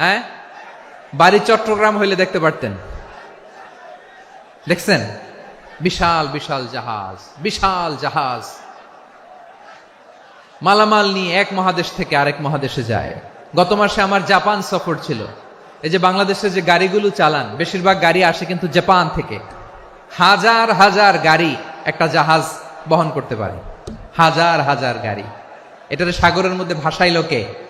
হ্যাঁ? বাড়ি চট্টগ্রাম হইলে দেখতে পারতেন। দেখছেন? বিশাল বিশাল জাহাজ বিশাল জাহাজ। মালামাল নিয়ে এক মহাদেশ থেকে আরেক মহাদেশে যায়। গত মাসে আমার জাপান সফর ছিল। এই যে বাংলাদেশে যে গাড়িগুলো চালান, বেশিরভাগ গাড়ি আসে কিন্তু জাপান থেকে। হাজার হাজার গাড়ি একটা জাহাজ বহন করতে পারে। হাজার হাজার গাড়ি। এটারে সাগরের মধ্যে ভাসাইলো কে?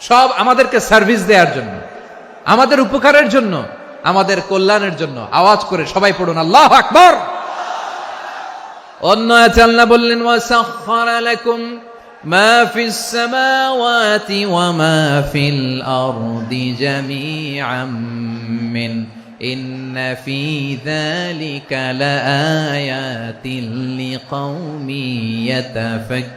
সব আমাদেরকে সার্ভিস দেওয়ার জন্য আমাদের উপকারের জন্য আমাদের কল্যাণের জন্য আওয়াজ করে সবাই পড়ুন আল্লাহ আকবর অন্য আল্লাহ বললেন ওয়াসাখখারা লাকুম মা ফিস সামাওয়াতি ওয়া মা ফিল আরদি জামিআম মিন إن في ذلك لآيات لقوم يتفكرون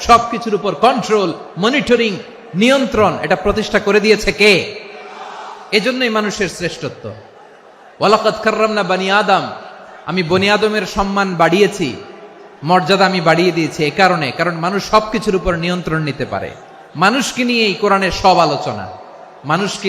সব কিছুর উপর কন্ট্রোল মনিটরিং নিয়ন্ত্রণ, এটা প্রতিষ্ঠা করে দিয়েছে কে? এজন্যই মানুষের শ্রেষ্ঠত্ব। ওয়ালাকাত কাররামনা বানি আদম, আমি বনি আদমের সম্মান বাড়িয়েছি, মর্যাদা আমি বাড়িয়ে দিয়েছি এ কারণে, কারণ মানুষ সবকিছুর উপর নিয়ন্ত্রণ নিতে পারে। মানুষকে নিয়ে এই কোরআনের সব আলোচনা। মানুষকে